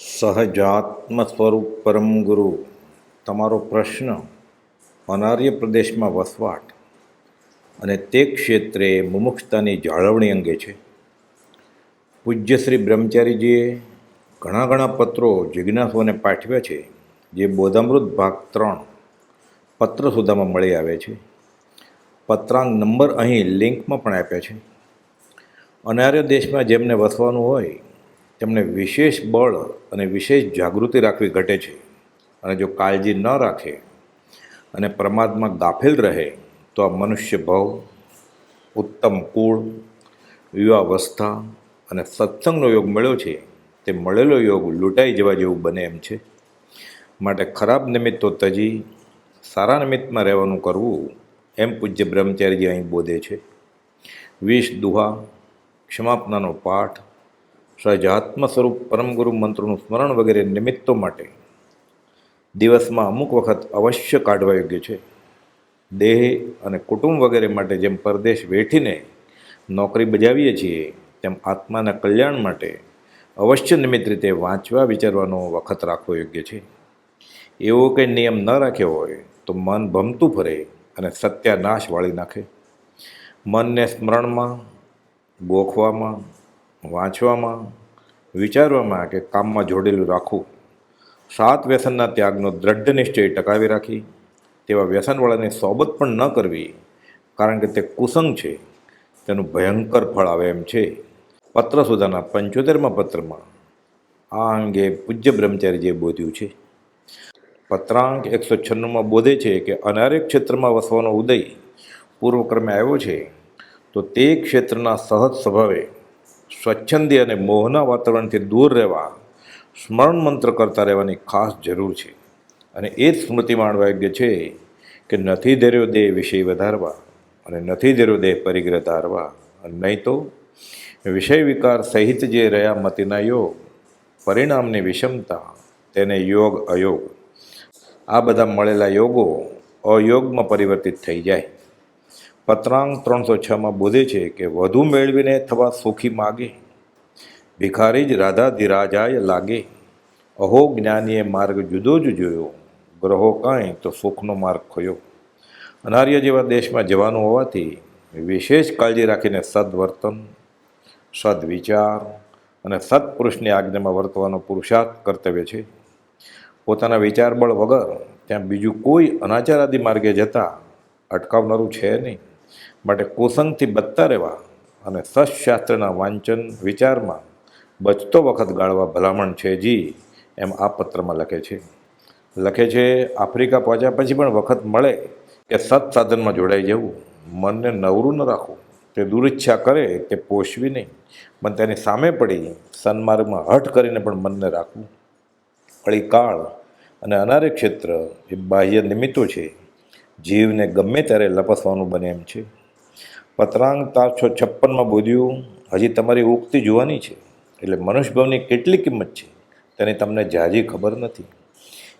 સહજાત્મ સ્વરૂપ પરમ ગુરુ. તમારો પ્રશ્ન અનાર્ય પ્રદેશમાં વસવાટ અને તે ક્ષેત્રે મુમુક્ષતાની જાળવણી અંગે છે. પૂજ્ય શ્રી બ્રહ્મચારીજીએ ઘણા ઘણા પત્રો જિજ્ઞાસુઓને પાઠવ્યા છે, જે બોધામૃત ભાગ ત્રણ પત્ર સુધામાં મળી આવે છે. પત્રાંક નંબર અહીં લિંકમાં પણ આપ્યા છે. અનાર્ય દેશમાં જેમને વસવાનું હોય તેમને વિશેષ બળ અને વિશેષ જાગૃતિ રાખવી ઘટે છે. અને જો કાળજી ન રાખે અને પ્રમાદમાં ગાફેલ રહે, તો આ મનુષ્ય ભવ, ઉત્તમ કુળ યુવાવસ્થા અને સત્સંગનો યોગ મળ્યો છે. તે મળેલો યોગ લૂંટાઈ જવા જેવું બને એમ છે. માટે ખરાબ નિમિત્તો તજી સારા નિમિત્તમાં રહેવાનું કરવું એમ પૂજ્ય બ્રહ્મચારીજી અહીં બોધે છે. વિષ દુહા, ક્ષમાપનાનો પાઠ સહજાત્મ સ્વરૂપ પરમગુરુ મંત્રનું સ્મરણ વગેરે નિમિત્તો માટે દિવસમાં અમુક વખત અવશ્ય કાઢવા યોગ્ય છે. દેહ અને કુટુંબ વગેરે માટે જેમ પરદેશ વેઠીને નોકરી બજાવીએ છીએ, તેમ આત્માના કલ્યાણ માટે અવશ્ય નિમિત્ત રીતે વાંચવા, વિચારવાનો વખત રાખવો યોગ્ય છે. એવો કંઈ નિયમ ન રાખ્યો હોય તો મન ભમતું ફરે અને સત્યાનાશ વાળી નાખે. મનને સ્મરણમાં, ગોખવામાં વાંચવામાં, વિચારવામાં કે કામમાં જોડેલું રાખવું. સાત વ્યસનના ત્યાગનો દ્રઢ નિશ્ચય ટકાવી રાખી, તેવા વ્યસનવાળાની સોબત પણ ન કરવી, કારણ કે તે કુસંગ છે. તેનું ભયંકર ફળ આવે એમ છે. પત્ર સુધાના પંચોતેરમાં પત્રમાં, આ અંગે પૂજ્ય બ્રહ્મચારીજીએ બોધ્યું છે. પત્રાંક એકસો છન્નુંમાં બોધે છે કે અનાર્ય ક્ષેત્રમાં વસવાનો ઉદય પૂર્વક્રમે આવ્યો છે, તો તે ક્ષેત્રના સહજ સ્વભાવે સ્વચ્છંદી અને મોહના વાતાવરણથી દૂર રહેવા, સ્મરણ મંત્ર કરતા રહેવાની ખાસ જરૂર છે. અને એ જ સ્મૃતિ માણવા છે કે નથી ધર્યો દેહ વિષય વધારવા અને નથી ધર્યો દેહ પરિગ્રહ ધારવા. નહીં તો વિષય વિકાર સહિત જે રહ્યા મતિના યોગ, પરિણામની વિષમતા, તેને યોગ અયોગ આ બધા મળેલા યોગો અયોગમાં પરિવર્તિત થઈ જાય. પત્રાંક ત્રણસો છમાં બોધે છે કે વધુ મેળવીને થવા સુખી માગે. ભિખારી જ રાધાધિરાજાય લાગે. અહો જ્ઞાનીએ માર્ગ જુદો જ જોયો. ગ્રહો કાંઈ તો સુખનો માર્ગ ખોયો. અનાર્ય જેવા દેશમાં જવાનું હોવાથી વિશેષ કાળજી રાખીને સદવર્તન, સદવિચાર અને સત્પુરુષની આજ્ઞામાં વર્તવાનો પુરુષાર્થ કર્તવ્ય છે. પોતાના વિચાર બળ વગર ત્યાં બીજું કોઈ અનાચારાદિ માર્ગે જતા અટકાવનારું છે નહીં. માટે કુસંગથી બચતા રહેવા અને સશાસ્ત્રના વાંચન વિચારમાં બચતો વખત ગાળવા ભલામણ છે જી, એમ આ પત્રમાં લખે છે. લખે છે, આફ્રિકા પહોંચ્યા પછી પણ વખત મળે કે સત્સાધનમાં જોડાઈ જવું. મનને નવરું ન રાખવું. તે દુરિચ્છા કરે તે પોષવી નહીં. પણ તેની સામે પડી, સન્માર્ગમાં હઠ કરીને પણ મનને રાખવું. અળી કાળ અને અનાર્ય ક્ષેત્ર એ બાહ્ય નિમિત્તો છે. જીવને ગમે ત્યારે લપસવાનું બને એમ છે. પત્રાંગ તારસો છપ્પનમાં બોધ્યું હજી તમારી ઉક્તિ જોવાની છે. એટલે મનુષ્યભાવની કેટલી કિંમત છે? તેની તમને જાજી ખબર નથી.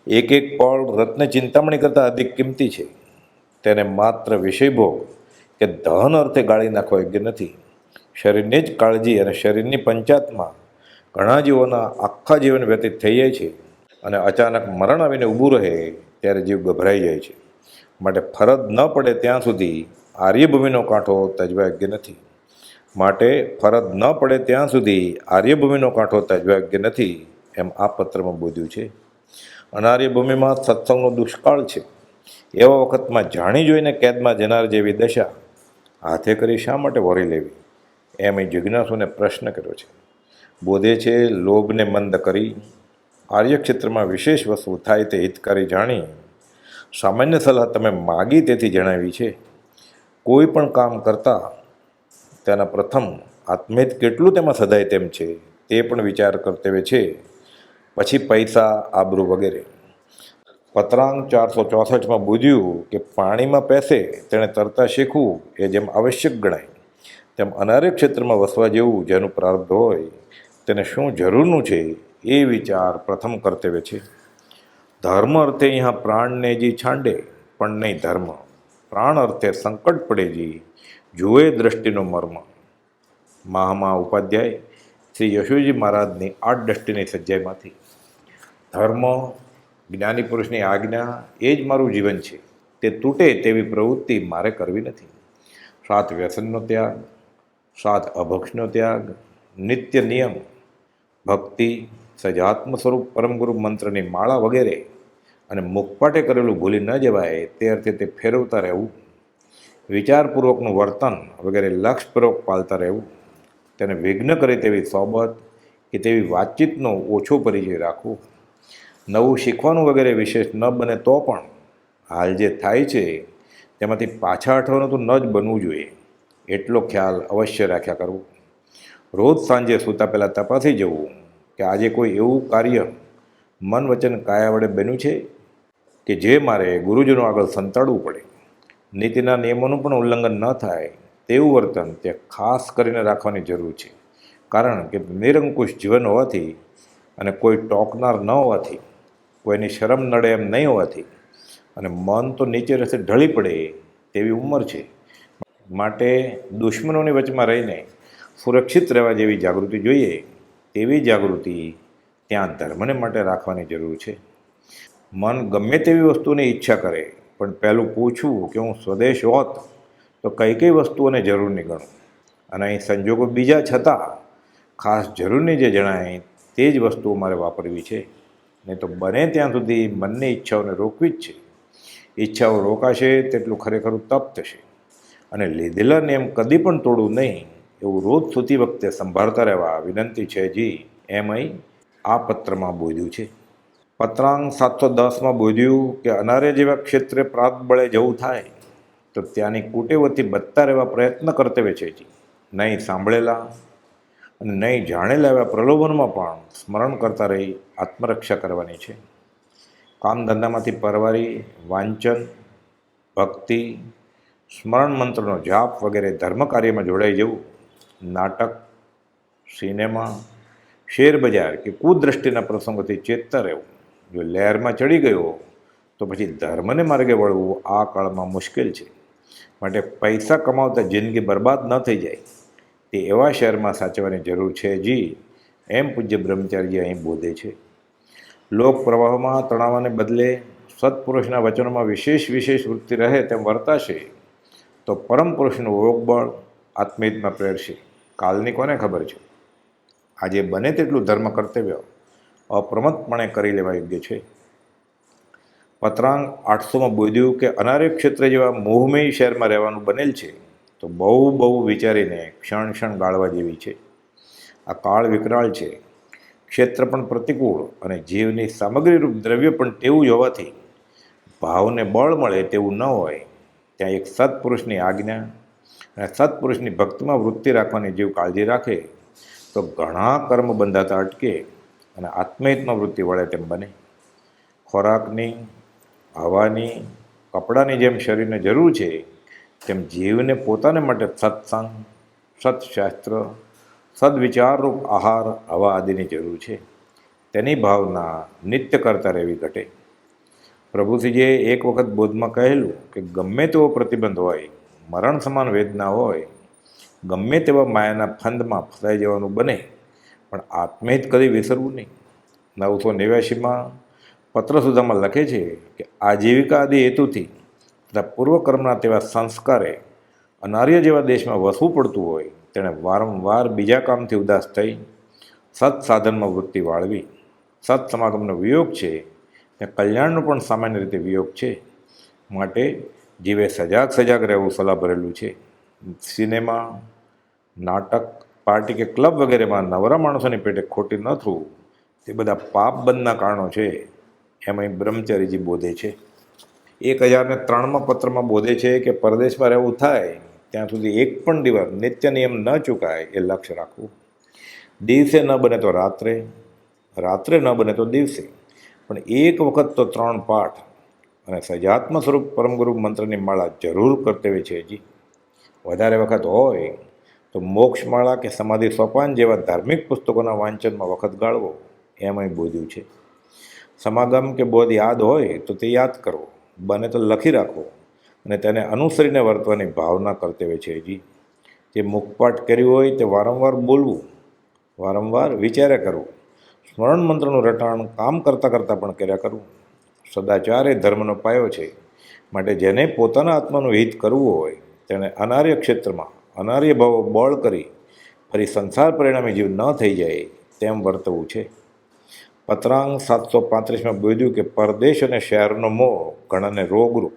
એક એક પળ રત્ન ચિંતામણી કરતાં અધિક કિંમતી છે. તેને માત્ર વિષયભોગ કે ધન અર્થે ગાળી નાખવા યોગ્ય નથી. શરીરની જ કાળજી અને શરીરની પંચાયતમાં ઘણા જીવોના આખા જીવન વ્યતીત થઈ જાય છે અને અચાનક મરણ આવીને ઊભું રહે, ત્યારે જીવ ગભરાઈ જાય છે. માટે ફરજ ન પડે ત્યાં સુધી આર્યભૂમિનો કાંઠો તજવા યોગ્ય નથી. માટે ફરજ ન પડે ત્યાં સુધી આર્યભૂમિનો કાંઠો તજવા યોગ્ય નથી એમ આ પત્રમાં બોધ્યું છે. અનાર્યભૂમિમાં સત્સંગનો દુષ્કાળ છે. એવા વખતમાં જાણી જોઈને કેદમાં જનાર જેવી દશા હાથે કરી શા માટે વરી લેવી? એમ એ જિજ્ઞાસુને પ્રશ્ન કર્યો છે. બોધે છે, લોભને મંદ કરી, આર્યક્ષેત્રમાં વિશેષ વસ્તુ થાય તે હિતકારી જાણી સામાન્ય સલાહ તમે માગી તેથી જણાવી છે. કોઈ પણ કામ કરતાં તેના પ્રથમ આત્મેત કેટલું તેમાં સદાય તેમ છે તે પણ વિચાર કર્તવ્ય છે. પછી પૈસા, આબરૂ વગેરે. પત્રાંક ચારસો ચોસઠમાં બુધ્યું કે પાણીમાં પેસે તેણે તરતા શીખવું એ જેમ આવશ્યક ગણાય. તેમ અનાર્ય ક્ષેત્રમાં વસવા જેવું જેનું પ્રારબ્ધ હોય, તેને શું જરૂરનું છે એ વિચાર પ્રથમ કર્તવ્ય છે. ધર્મ અર્થે અહીંયા પ્રાણને જી છાંડે, પણ નહીં ધર્મ. પ્રાણ અર્થે સંકટ પડે જી, જુએ દ્રષ્ટિનો મર્મ. મહામા ઉપાધ્યાય શ્રી યશોજી મહારાજની આઠ દ્રષ્ટિની સજ્જાઈમાંથી ધર્મ, જ્ઞાની પુરુષની આજ્ઞા, એ જ મારું જીવન છે. તે તૂટે તેવી પ્રવૃત્તિ મારે કરવી નથી. સાત વ્યસનનો ત્યાગ, સાત અભક્ષનો ત્યાગ, નિત્ય નિયમ, ભક્તિ, સજાત્મ સ્વરૂપ પરમગુરુ મંત્રની માળા વગેરે અને મુખપાટે કરેલું ભૂલી ન જવાય, તે અર્થે તે ફેરવતા રહેવું, વિચારપૂર્વકનું વર્તન વગેરે લક્ષપૂર્વક પાલતા રહેવું, તેને વિઘ્ન કરે તેવી સોબત કે તેવી વાતચીતનો ઓછો પરિચય રાખવો. નવું શીખવાનું વગેરે વિશેષ ન બને તો પણ હાલ જે થાય છે, તેમાંથી પાછા હટવાનું તો ન જ બનવું જોઈએ. એટલો ખ્યાલ અવશ્ય રાખ્યા કરવો. રોજ સાંજે સૂતા પહેલાં તપાસી જવું કે આજે કોઈ એવું કાર્ય મન વચન કાયા વડે બન્યું છે? કે જે મારે ગુરુજનો આગળ સંતાડવું પડે. નીતિના નિયમોનું પણ ઉલ્લંઘન ન થાય તેવું વર્તન તે ખાસ કરીને રાખવાની જરૂર છે. કારણ કે નિરંકુશ જીવન હોવાથી અને કોઈ ટોકનાર ન હોવાથી, કોઈની શરમ નડે એમ નહીં હોવાથી અને મન તો નીચે રસ્તે ઢળી પડે તેવી ઉંમર છે. માટે દુશ્મનોની વચમાં રહીને સુરક્ષિત રહેવા જેવી જાગૃતિ જોઈએ, તેવી જાગૃતિ ત્યાં ધર્મને માટે રાખવાની જરૂર છે. મન ગમે તેવી વસ્તુની ઈચ્છા કરે, પણ પહેલું પૂછવું કે હું સ્વદેશ હોત તો કઈ કઈ વસ્તુઓને જરૂર નહીં ગણું. અને અહીં સંજોગો બીજા છતાં ખાસ જરૂરની જે જણાય તે જ વસ્તુઓ મારે વાપરવી છે. નહીં તો બને ત્યાં સુધી મનની ઈચ્છાઓને રોકવી જ છે. ઈચ્છાઓ રોકાશે તેટલું ખરેખર તપ થશે. અને લીધેલા નિયમ કદી પણ તોડવું નહીં, એવું રોજ સૂતી વખતે સંભાળતા રહેવા વિનંતી છે જી. એમ અહીં આ પત્રમાં બોલ્યું છે. પત્રાંગ સાતસો દસમાં બોધ્યું કે અનાર્ય જેવા ક્ષેત્રે પ્રાત બળે જવું થાય, તો ત્યાંની કુટેવથી બચતા રહેવા પ્રયત્ન કર્તવ્ય છે. નહીં સાંભળેલા અને નહીં જાણેલા એવા પ્રલોભનમાં પણ સ્મરણ કરતા રહી આત્મરક્ષા કરવાની છે. કામ ધંધામાંથી પરવારી, વાંચન, ભક્તિ, સ્મરણ મંત્રનો જાપ વગેરે ધર્મ કાર્યમાં જોડાઈ જવું, નાટક, સિનેમા શેર બજાર કે કુદૃષ્ટિના પ્રસંગોથી ચેતતા રહેવું જો લહેરમાં ચડી ગયો તો પછી ધર્મને માર્ગે વળવું આ કાળમાં મુશ્કેલ છે. માટે પૈસા કમાવતા જિંદગી બરબાદ ન થઈ જાય. તે એવા શહેરમાં સાચવવાની જરૂર છે જી, એમ પૂજ્ય બ્રહ્મચાર્ય અહીં બોધે છે. લોક પ્રવાહમાં તણાવને બદલે સત્પુરુષના વચનોમાં વિશેષ વિશેષ વૃત્તિ રહે તેમ વર્તાશે, તો પરમ પુરુષનું યોગબળ આત્મહિતમાં પ્રેરશે. કાલની કોને ખબર છે? આજે બને તેટલું ધર્મ કર્તવ્ય અપ્રમતપણે કરી લેવા યોગ્ય છે. પત્રાંગ આઠસોમાં બોધ્યું કે અનાર્ય ક્ષેત્ર જેવા મોહમય શહેરમાં રહેવાનું બનેલ છે, તો બહુ બહુ વિચારીને ક્ષણ ક્ષણ ગાળવા જેવી છે. આ કાળ વિકરાળ છે. ક્ષેત્ર પણ પ્રતિકૂળ અને જીવની સામગ્રીરૂપ દ્રવ્ય પણ તેવું જ હોવાથી ભાવને બળ મળે તેવું ન હોય. ત્યાં એક સત્પુરુષની આજ્ઞા અને સત્પુરુષની ભક્તિમાં વૃત્તિ રાખવાની જેવું કાળજી રાખે, તો ઘણા કર્મ બંધાતા અટકે. અને આત્મહિતમાં વૃત્તિ વળે તેમ બને. ખોરાકની, હવાની, કપડાની જેમ શરીરને જરૂર છે, તેમ જીવને પોતાને માટે સત્સંગ, સત્શાસ્ત્ર, સદવિચારરૂપ આહાર, હવા આદિની જરૂર છે. તેની ભાવના નિત્ય કરતા રહેવી ઘટે. પ્રભુશ્રીજીએ એક વખત બોધમાં કહેલું કે ગમે તેવો પ્રતિબંધ હોય, મરણ સમાન વેદના હોય, ગમે તેવા માયાના ફંદમાં ફસાઈ જવાનું બને પણ આત્મહિત કદી વિસરવું નહીં. નવસો નેવ્યાસીમાં પત્ર સુધામાં લખે છે કે આજીવિકા આદિ હેતુથી તથા પૂર્વકર્મના તેવા સંસ્કારે અનાર્ય જેવા દેશમાં વસવું પડતું હોય તેણે વારંવાર બીજા કામથી ઉદાસ થઈ સત્સાધનમાં વૃત્તિ વાળવી. સત સમાગમનો વિયોગ છે ને કલ્યાણનો પણ સામાન્ય રીતે વિયોગ છે. માટે જીવે સજાગ સજાગ રહેવું સલાહ ભરેલું છે. સિનેમા, નાટક પાર્ટી કે ક્લબ વગેરેમાં નવરા માણસોની પેટે ખોટી ન થવું, તે બધા પાપ બંધના કારણો છે, એમાં બ્રહ્મચારીજી બોધે છે. એક હજારને ત્રણમાં પત્રમાં બોધે છે કે પરદેશમાં રહેવું થાય, ત્યાં સુધી એક પણ દિવસ નિત્ય નિયમ ન ચૂકાય એ લક્ષ્ય રાખવું. દિવસે ન બને તો રાત્રે રાત્રે ન બને તો દિવસે. પણ એક વખત તો ત્રણ પાઠ અને સજાત્મ સ્વરૂપ પરમગુરુ મંત્રની માળા જરૂર કર્તવ્ય છે જી વધારે વખત હોય તો મોક્ષમાળા કે સમાધિ સોપાન જેવા ધાર્મિક પુસ્તકોના વાંચનમાં વખત ગાળવો એમ અહીં બોધ્યું છે. સમાગમ કે બોધ યાદ હોય તો તે યાદ કરવો, બને તો લખી રાખવો અને તેને અનુસરીને વર્તવાની ભાવના કર્તવ્ય છે જી જે મુખપાઠ કર્યું હોય તે વારંવાર બોલવું, વારંવાર વિચાર્યા કરવું, સ્મરણ મંત્રનું રટાણ કામ કરતાં કરતાં પણ કર્યા કરવું, સદાચાર ધર્મનો પાયો છે. માટે જેને પોતાના આત્માનું હિત કરવું હોય તેણે અનાર્ય ક્ષેત્રમાં અનાર્ય ભાવો બળ કરી ફરી સંસાર પરિણામે જીવ ન થઈ જાય તેમ વર્તવું છે. પત્રાંગ સાતસો પાંત્રીસમાં બોધ્યું કે પરદેશ અને શહેરનો મોહ ઘણાને રોગરૂપ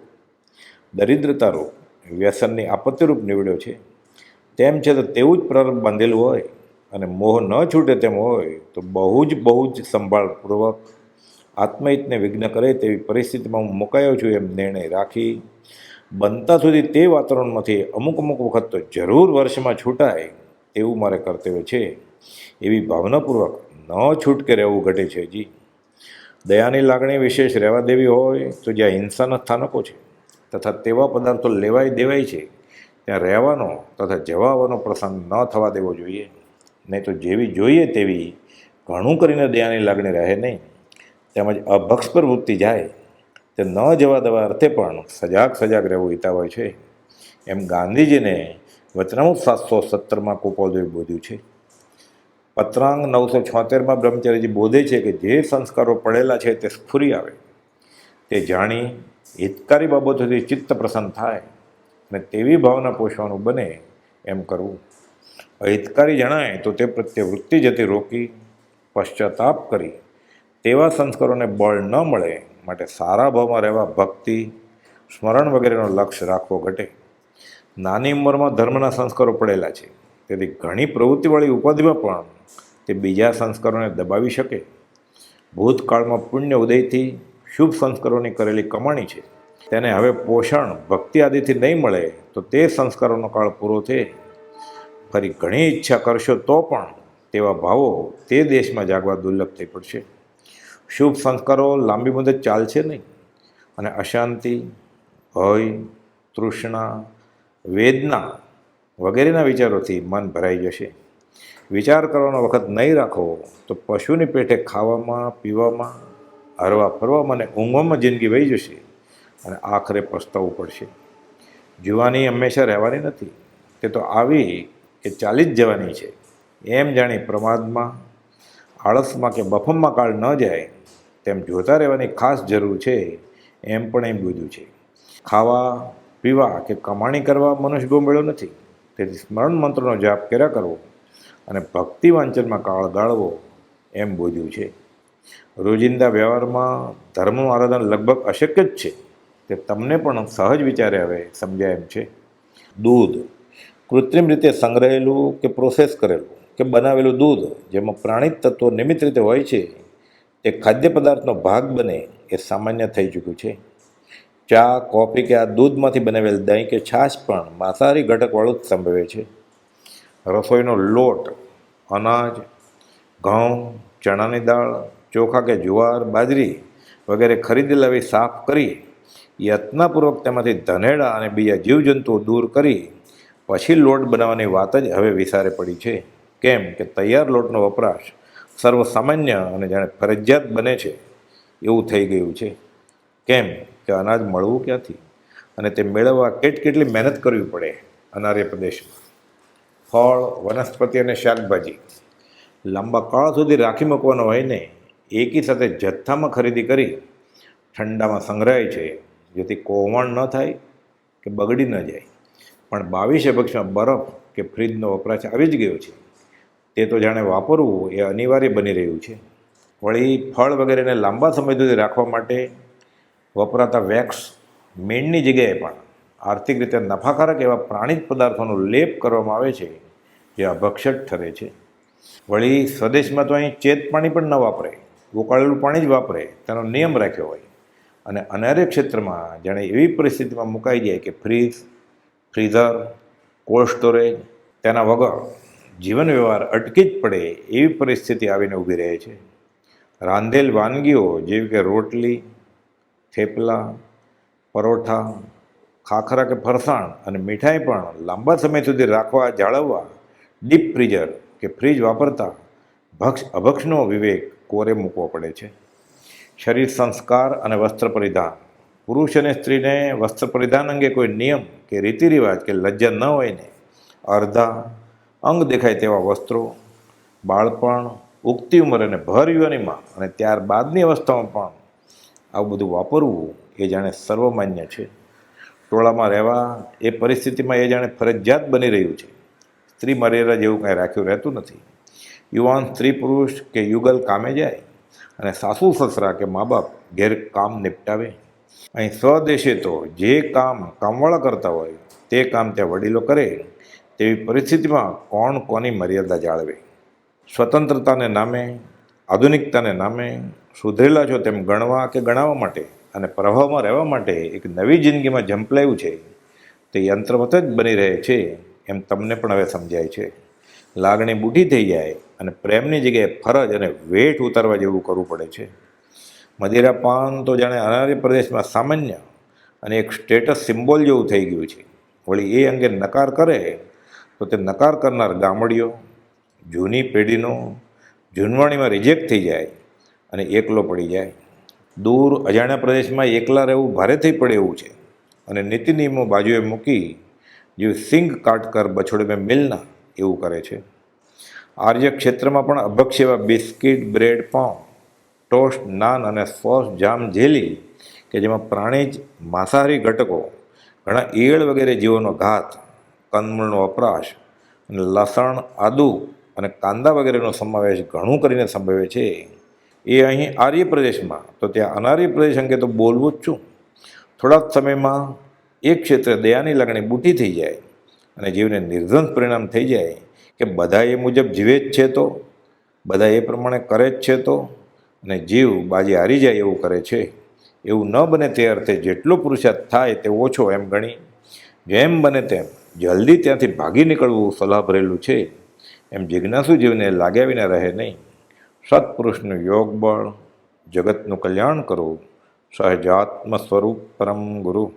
દરિદ્રતા રૂપ વ્યસનની આપત્તિરૂપ નીવડ્યો છે. તેમ છે તો તેવું જ પ્રારંભ બાંધેલું હોય અને મોહ ન છૂટે તેમ હોય તો બહુ જ બહુ જ સંભાળપૂર્વક આત્મહિતને વિઘ્ન કરે તેવી પરિસ્થિતિમાં હું મુકાયો છું એમ નિર્ણય રાખી બનતા સુધી તે વાતાવરણમાંથી અમુક અમુક વખત તો જરૂર વર્ષમાં છૂટાય એવું મારે કર્તવ્ય છે. એવી ભાવનાપૂર્વક ન છૂટકે રહેવું ઘટે છે જી. દયાની લાગણી વિશેષ રહેવા દેવી હોય તો જ્યાં હિંસાના સ્થાનકો છે તથા તેવા પદાર્થો લેવાય દેવાય છે, ત્યાં રહેવાનો તથા જવા આવવાનો પ્રસંગ ન થવા દેવો જોઈએ. નહીં તો જેવી જોઈએ તેવી ઘણું કરીને દયાની લાગણી રહે નહીં. તેમજ અભક્ષ પર વૃત્તિ જાય. તે ન જવા દેવા અર્થે પણ સજાગ સજાગ રહેવું હોય છે. એમ ગાંધીજીને વચનામૃત સાતસો સત્તરમાં કુપોલદેવી બોધ્યું છે. પત્રાંગ નવસો છોતેરમાં બ્રહ્મચારીજી બોધે છે કે જે સંસ્કારો પડેલા છે તે સ્ફુરી આવે. તે જાણી હિતકારી બાબતોથી ચિત્ત પ્રસન્ન થાય અને તેવી ભાવના પોષવાનું બને એમ કરવું. અહિતકારી જણાય તો તે પ્રત્યે વૃત્તિ જતી રોકી, પશ્ચાતાપ કરી તેવા સંસ્કારોને બળ ન મળે માટે સારા ભાવમાં રહેવા, ભક્તિ, સ્મરણ વગેરેનો લક્ષ્ય રાખવો ઘટે. નાની ઉંમરમાં ધર્મના સંસ્કારો પડેલા છે. તેથી ઘણી પ્રવૃત્તિવાળી ઉપાધિમાં પણ તે બીજા સંસ્કારોને દબાવી શકે. ભૂતકાળમાં પુણ્ય ઉદયથી શુભ સંસ્કારોની કરેલી કમાણી છે. તેને હવે પોષણ, ભક્તિ આદિથી નહીં મળે તો તે સંસ્કારોનો કાળ પૂરો થાય. ફરી ઘણી ઈચ્છા કરશો તો પણ તેવા ભાવો તે દેશમાં જાગવા દુર્લભ થઈ પડશે. શુભ સંસ્કારો લાંબી મુદત ચાલશે નહીં. અને અશાંતિ, ભય, તૃષ્ણા, વેદના વગેરેના વિચારોથી મન ભરાઈ જશે. વિચાર કરવાનો વખત નહીં રાખો તો પશુની પેટે ખાવામાં, પીવામાં, હરવા ફરવામાં અને ઊંઘવામાં જિંદગી વહી જશે અને આખરે પસ્તાવવું પડશે. જુવાની હંમેશા રહેવાની નથી. તે તો આવી કે ચાલી જ જવાની છે. એમ જાણી પ્રમાદમાં આળસમાં કે બફમમાં કાળ ન જાય, તેમ જોતા રહેવાની ખાસ જરૂર છે, એમ પણ એમ બધું છે. ખાવા, પીવા કે કમાણી કરવા મનુષ્ય ગોમેળો નથી. તેથી સ્મરણ મંત્રનો જાપ કર્યા કરવો અને ભક્તિ વાંચનમાં કાળ ગાળવો, એમ બોધ્યું છે. રોજિંદા વ્યવહારમાં ધર્મનું આરાધન લગભગ અશક્ય જ છે. તે તમને પણ સહજ વિચારે હવે સમજાય એમ છે. દૂધ, કૃત્રિમ રીતે સંગ્રહેલું કે પ્રોસેસ કરેલું? કે બનાવેલું દૂધ, જેમાં પ્રાણિત તત્વો નિયમિત રીતે હોય છે, તે ખાદ્ય પદાર્થનો ભાગ બને એ સામાન્ય થઈ ચૂક્યું છે. ચા, કોફી કે આ દૂધમાંથી બનાવેલ દહીં કે છાશ પણ માંસાહારી ઘટકવાળું જ સંભવે છે. રસોઈનો લોટ, અનાજ, ઘઉં, ચણાની દાળ, ચોખા કે જુવાર, બાજરી વગેરે ખરીદી લાવી સાફ કરી, યત્નપૂર્વક તેમાંથી ધનેડા અને બીજા જીવજંતુઓ દૂર કરી, પછી લોટ બનાવવાની વાત જ હવે વિસારે પડી છે. કેમ કે તૈયાર લોટનો વપરાશ સર્વસામાન્ય અને જાણે ફરજિયાત બને છે, એવું થઈ ગયું છે. કેમ કે અનાજ મળવું ક્યાંથી? અને તે મેળવવા કેટ કેટલી મહેનત કરવી પડે અનાર્ય પ્રદેશમાં? ફળ, વનસ્પતિ અને શાકભાજી. લાંબા કાળ સુધી રાખી મૂકવાનો હોય ને, એકી સાથે જથ્થામાં ખરીદી કરી ઠંડામાં સંગ્રહાય છે, જેથી કોવણ ન થાય કે બગડી ન જાય. પણ બાવીસે પક્ષમાં બરફ કે ફ્રીજનો વપરાશ આવી જ ગયો છે. તે તો જાણે વાપરવું એ અનિવાર્ય બની રહ્યું છે. વળી ફળ વગેરેને લાંબા સમય સુધી રાખવા માટે વપરાતા વેક્સ મીણની જગ્યાએ પણ આર્થિક રીતે નફાકારક એવા પ્રાણિજ પદાર્થોનો લેપ કરવામાં આવે છે, જે અભક્ષક ઠરે છે. વળી સ્વદેશમાં તો અહીં ચેત પાણી પણ ન વાપરે ઉકાળેલું પાણી જ વાપરે, તેનો નિયમ રાખ્યો હોય. અને અનાર્ય ક્ષેત્રમાં જાણે એવી પરિસ્થિતિમાં મુકાઈ જાય કે ફ્રીજ ફ્રીઝર, કોલ્ડ સ્ટોરેજ તેના વગર જીવન વ્યવહાર અટકી જ પડે એવી પરિસ્થિતિ આવીને ઊભી રહે છે. રાંધેલ વાનગીઓ જેવી કે રોટલી, થેપલા, પરોઠા, ખાખરા કે ફરસાણ અને મીઠાઈ પણ લાંબા સમય સુધી રાખવા, જાળવવા, ડીપ ફ્રીઝર કે ફ્રીજ વાપરતા ભક્ષ, અભક્ષનો વિવેક કોરે મૂકવો પડે છે. શરીર સંસ્કાર અને વસ્ત્ર પરિધાન. પુરુષ અને સ્ત્રીને વસ્ત્ર પરિધાન અંગે કોઈ નિયમ કે રીતિ રિવાજ કે લજ્જા ન હોય ને અડધા અંગ દેખાય તેવા વસ્ત્રો, બાળપણ ઉગતી ઉંમર અને ભર યુવાનીમાં અને ત્યારબાદની અવસ્થામાં પણ આવું બધું વાપરવું એ જાણે સર્વમાન્ય છે. ટોળામાં રહેવા એ પરિસ્થિતિમાં એ જાણે ફરજિયાત બની રહ્યું છે. સ્ત્રી મર્યાદા જેવું કાંઈ રાખ્યું રહેતું નથી. યુવાન સ્ત્રી પુરુષ કે યુગલ કામે જાય અને સાસુ સસરા કે મા બાપ ઘેર કામ નિપટાવે. અહીં સ્વદેશે તો જે કામ કામવાળા કરતા હોય તે કામ ત્યાં વડીલો કરે. તેવી પરિસ્થિતિમાં કોણ કોની મર્યાદા જાળવે? સ્વતંત્રતાને નામે, આધુનિકતાને નામે, સુધરેલા છો તેમ ગણવા કે ગણાવવા માટે? અને પ્રભાવમાં રહેવા માટે એક નવી જિંદગીમાં ઝંપલાયું છે? તે યંત્રવત જ બની રહે છે એમ તમને પણ હવે સમજાય છે. લાગણી બૂઢી થઈ જાય અને પ્રેમની જગ્યાએ ફરજ અને વેઠ ઉતારવા જેવું કરવું પડે છે. મદિરા પાન તો જાણે અનાર્ય પ્રદેશમાં સામાન્ય અને એક સ્ટેટસ સિમ્બોલ જેવું થઈ ગયું છે. વળી એ અંગે નકાર કરે તો તે નકાર કરનાર ગામડીઓ, જૂની પેઢીનો જૂનવાણીમાં રિજેક્ટ થઈ જાય અને એકલો પડી જાય. દૂર અજાણ્યા પ્રદેશમાં એકલા રહેવું ભારેથી પડે એવું છે. અને નીતિ નિયમો બાજુએ મૂકી જે સિંગ કાટકર બછોડે મેં મિલના એવું કરે છે. આર્ય ક્ષેત્રમાં પણ અભક્ષ એવા બિસ્કિટ, બ્રેડ, પાઉં, ટોસ્ટ, નાન અને સોસ, જામ, જેલી કે જેમાં પ્રાણી જ, માંસાહારી ઘટકો, ઘણા ઈયળ વગેરે જીવોનો ઘાત કંદમૂળનો વપરાશ અને લસણ, આદુ અને કાંદા વગેરેનો સમાવેશ ઘણું કરીને સંભવે છે. એ અહીં આર્ય પ્રદેશમાં, તો ત્યાં અનાર્ય પ્રદેશ અંગે તો બોલવું જ છું. થોડા જ સમયમાં એક ક્ષેત્રે દયાની લાગણી બૂટી થઈ જાય અને જીવને નિર્ધન પરિણામ થઈ જાય કે બધા એ મુજબ જીવે જ છે તો બધા એ પ્રમાણે કરે જ છે તો, અને જીવ બાજી હારી જાય એવું કરે છે. એવું ન બને તે અર્થે જેટલો પુરુષાર્થ થાય તે ઓછો એમ ગણી. જેમ બને તેમ જલ્દી ત્યાંથી ભાગી નીકળવું સલાહ ભરેલું છે. એમ જિજ્ઞાસુ જીવને લાગ્યા વિના રહે નહીં. સત્પુરુષનું યોગ બળ જગતનું કલ્યાણ કરવું, સહજાત્મ સ્વરૂપ પરમ ગુરુ.